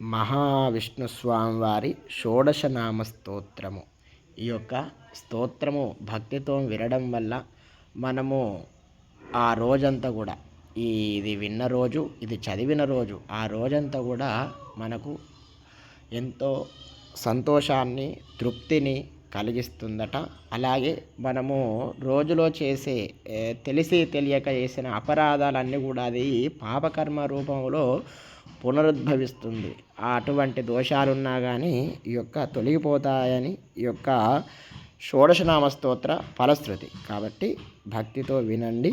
మహావిష్ణు స్వామివారి షోడశనామ స్తోత్రము ఈ యొక్క స్తోత్రము భక్తితో వినడం వల్ల మనము ఆ రోజంతా కూడా ఈ ఇది విన్న రోజు ఇది చదివిన రోజు ఆ రోజంతా కూడా మనకు ఎంతో సంతోషాన్ని తృప్తిని కలిగిస్తుందట. అలాగే మనము రోజులో చేసే తెలిసి తెలియక చేసిన అపరాధాలన్నీ కూడా అది పాపకర్మ రూపంలో పునరుద్భవిస్తుంది. అటువంటి దోషాలున్నా కానీ ఈ యొక్క తొలగిపోతాయని ఈ యొక్క షోడశనామ స్తోత్ర ఫలశ్రుతి. కాబట్టి భక్తితో వినండి.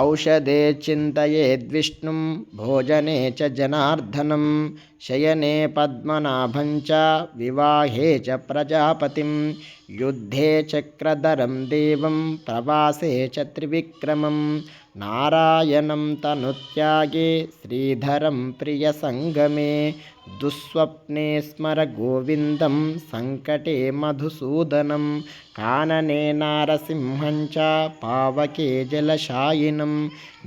औषधे चिन्तयेद्विष्णुं भोजने च जनार्दनं शयने पद्मनाभं च विवाहे च प्रजापतिं యుద్ధే చక్రధరం దేవం ప్రవాసే చ త్రివిక్రమం నారాయణం తనుత్యాగే శ్రీధరం ప్రియసంగమే దుస్వప్నే స్మర గోవిందం సంకటే మధుసూదనం కాననే నారసింహం చ పావకే జలశాయినం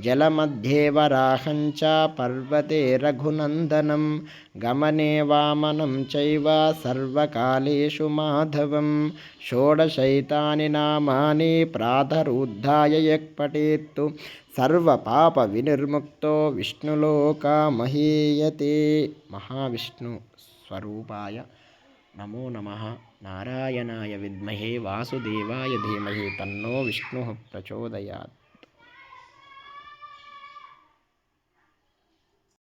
జలమధ్యే వరాహం చ పర్వతే రఘునందనం గమనే వామనం చైవ సర్వకాలేషు మాధవం षोडशैतानि नामानि प्रातरुद्धाय यः पठेत्तु सर्वपापविनिर्मुक्तो विष्णुलोकामहीयते महाविष्णुस्वरूपाय नमो नमः। नारायणाय विद्महे वासुदेवाय धीमहि तन्नो विष्णुः प्रचोदयात्